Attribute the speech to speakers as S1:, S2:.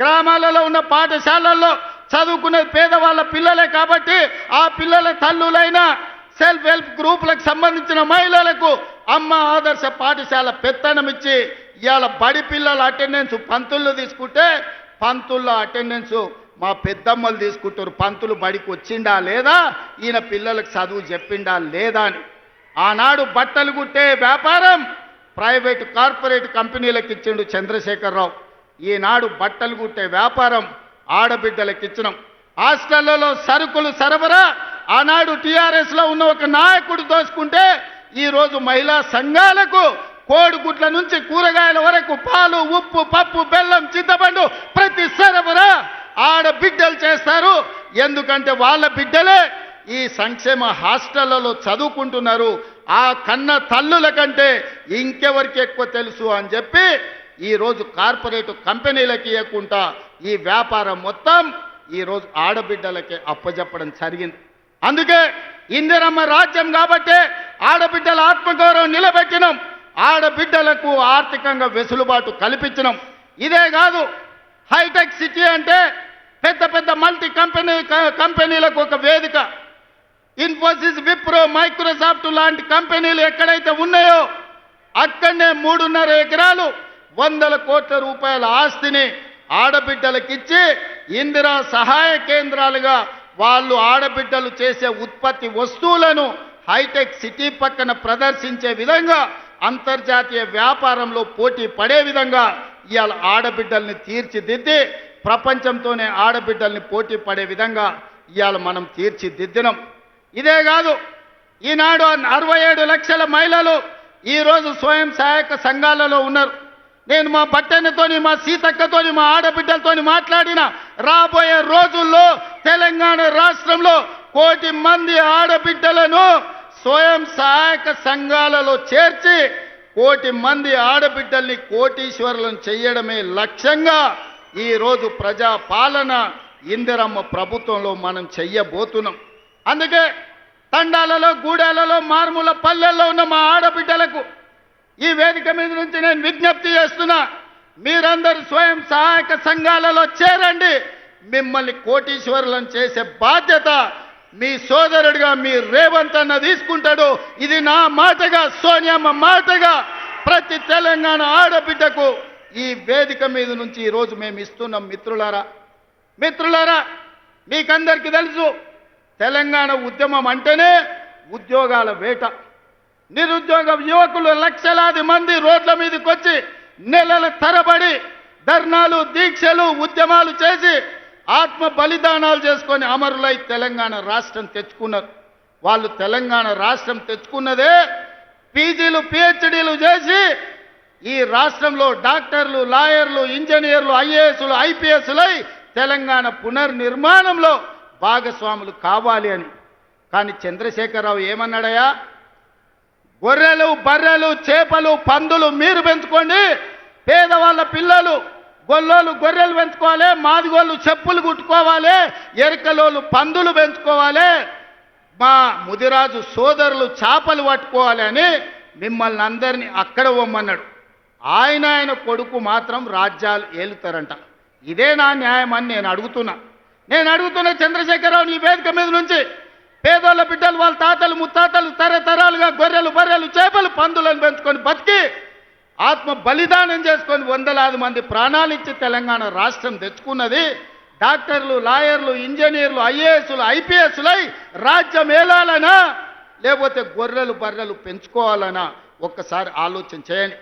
S1: గ్రామాలలో ఉన్న పాఠశాలల్లో చదువుకునే పేదవాళ్ళ పిల్లలే కాబట్టి ఆ పిల్లల తల్లులైన సెల్ఫ్ హెల్ప్ గ్రూపులకు సంబంధించిన మహిళలకు అమ్మ ఆదర్శ పాఠశాల పెత్తనం ఇచ్చి ఇవాళ బడి పిల్లల అటెండెన్స్ పంతుల్లో తీసుకుంటే పంతుల్లో అటెండెన్స్ మా పెద్దమ్మలు తీసుకుంటారు. పంతులు బడికి వచ్చిండా లేదా? ఈయన పిల్లలకు చదువు చెప్పిండా లేదా అని. ఆనాడు బట్టలు కుట్టే వ్యాపారం ప్రైవేటు కార్పొరేట్ కంపెనీలకు ఇచ్చిండు చంద్రశేఖరరావు. ఈనాడు బట్టలు కుట్టే వ్యాపారం ఆడబిడ్డలకు ఇచ్చినాం. హాస్టళ్ళలో సరుకులు సరఫరా ఆనాడు టీఆర్ఎస్లో ఉన్న ఒక నాయకుడు దోసుకుంటే ఈరోజు మహిళా సంఘాలకు కోడిగుడ్ల నుంచి కూరగాయల వరకు పాలు ఉప్పు పప్పు బెల్లం చింతపండు ప్రతి సరఫరా ఆడబిడ్డలు చేస్తారు. ఎందుకంటే వాళ్ళ బిడ్డలే ఈ సంక్షేమ హాస్టళ్ళలో చదువుకుంటున్నారు. ఆ కన్న తల్లుల కంటే ఇంకెవరికి ఎక్కువ తెలుసు అని చెప్పి ఈరోజు కార్పొరేట్ కంపెనీలకి ఇవ్వకుండా ఈ వ్యాపారం మొత్తం ఈరోజు ఆడబిడ్డలకి అప్పజెప్పడం జరిగింది. అందుకే ఇందిరమ్మ రాజ్యం కాబట్టే ఆడబిడ్డల ఆత్మగౌరవం నిలబెట్టినాం. ఆడబిడ్డలకు ఆర్థికంగా వెసులుబాటు కల్పించినాం. ఇదే కాదు హైటెక్ సిటీ అంటే పెద్ద పెద్ద మల్టీ కంపెనీ కంపెనీలకు ఒక వేదిక. ఇన్ఫోసిస్ విప్రో మైక్రోసాఫ్ట్ లాంటి కంపెనీలు ఎక్కడైతే ఉన్నాయో అక్కడనే మూడున్నర ఎకరాలు వందల కోట్ల రూపాయల ఆస్తిని ఆడబిడ్డలకిచ్చి ఇందిరా సహాయ కేంద్రాలుగా వాళ్ళు ఆడబిడ్డలు చేసే ఉత్పత్తి వస్తువులను హైటెక్ సిటీ పక్కన ప్రదర్శించే విధంగా అంతర్జాతీయ వ్యాపారంలో పోటీ పడే విధంగా ఇవాళ ఆడబిడ్డల్ని తీర్చిదిద్ది ప్రపంచంతోనే ఆడబిడ్డల్ని పోటీ పడే విధంగా ఇవాళ మనం తీర్చిదిద్దినం. ఇదే కాదు ఈనాడు అరవై ఏడు లక్షల మహిళలు ఈరోజు స్వయం సహాయక సంఘాలలో ఉన్నారు. నేను మా పట్టణతోని మా సీతక్కతోని మా ఆడబిడ్డలతోని మాట్లాడిన రాబోయే రోజుల్లో తెలంగాణ రాష్ట్రంలో కోటి మంది ఆడబిడ్డలను స్వయం సహాయక సంఘాలలో చేర్చి కోటి మంది ఆడబిడ్డల్ని కోటీశ్వరులను చేయడమే లక్ష్యంగా ఈరోజు ప్రజా పాలన ఇందిరమ్మ ప్రభుత్వంలో మనం చెయ్యబోతున్నాం. అందుకే తండాలలో గూడాలలో మారుమూల పల్లెల్లో ఉన్న మా ఆడబిడ్డలకు ఈ వేదిక మీద నుంచి నేను విజ్ఞప్తి చేస్తున్నా మీరందరూ స్వయం సహాయక సంఘాలలో చేరండి. మిమ్మల్ని కోటీశ్వరులను చేసే బాధ్యత మీ సోదరుడిగా మీ రేవంత్ అన్న తీసుకుంటాడు. ఇది నా మాటగా సోనియమ్మ మాటగా ప్రతి తెలంగాణ ఆడబిడ్డకు ఈ వేదిక మీద నుంచి ఈరోజు మేము ఇస్తున్నాం మిత్రులారా. మిత్రులారా మీకందరికీ తెలుసు తెలంగాణ ఉద్యమం అంటేనే ఉద్యోగాల వేట. నిరుద్యోగ యువకులు లక్షలాది మంది రోడ్ల మీదకి వచ్చి నెలల తరబడి ధర్నాలు దీక్షలు ఉద్యమాలు చేసి ఆత్మ బలిదానాలు చేసుకొని అమరులై తెలంగాణ రాష్ట్రం తెచ్చుకున్నారు. వాళ్ళు తెలంగాణ రాష్ట్రం తెచ్చుకున్నదే పీజీలు పిహెచ్డీలు చేసి ఈ రాష్ట్రంలో డాక్టర్లు లాయర్లు ఇంజనీర్లు ఐఏఎస్లు ఐపీఎస్లై తెలంగాణ పునర్నిర్మాణంలో భాగస్వాములు కావాలి అని. కానీ చంద్రశేఖరరావు ఏమన్నాడయా గొర్రెలు బర్రెలు చేపలు పందులు మీరు పెంచుకోండి. పేదవాళ్ళ పిల్లలు గొల్లోలు గొర్రెలు పెంచుకోవాలి. మాదిగోళ్ళు చెప్పులు కుట్టుకోవాలి. ఎరుకలోళ్ళు పందులు పెంచుకోవాలి. మా ముదిరాజు సోదరులు చేపలు పట్టుకోవాలి అని మిమ్మల్ని అందరినీ అక్కడ పొమ్మన్నాడు. ఆయన ఆయన కొడుకు మాత్రం రాజ్యాలు ఏలుతారంట. ఇదే నా న్యాయం అని నేను అడుగుతున్నా. నేను అడుగుతున్న చంద్రశేఖరరావు నీ వేదిక మీద నుంచి పేదోళ్ళ బిడ్డలు వాళ్ళ తాతలు ముత్తాతలు తరతరాలుగా గొర్రెలు బర్రెలు చేపలు పందులను పెంచుకొని బతికి ఆత్మ బలిదానం చేసుకొని వందలాది మంది ప్రాణాలు ఇచ్చి తెలంగాణ రాష్ట్రం తెచ్చుకున్నది. డాక్టర్లు లాయర్లు ఇంజనీర్లు ఐఏఎస్లు ఐపీఎస్లై రాజ్యం ఏలాలనా? లేకపోతే గొర్రెలు బర్రెలు పెంచుకోవాలనా? ఒక్కసారి ఆలోచన చేయండి.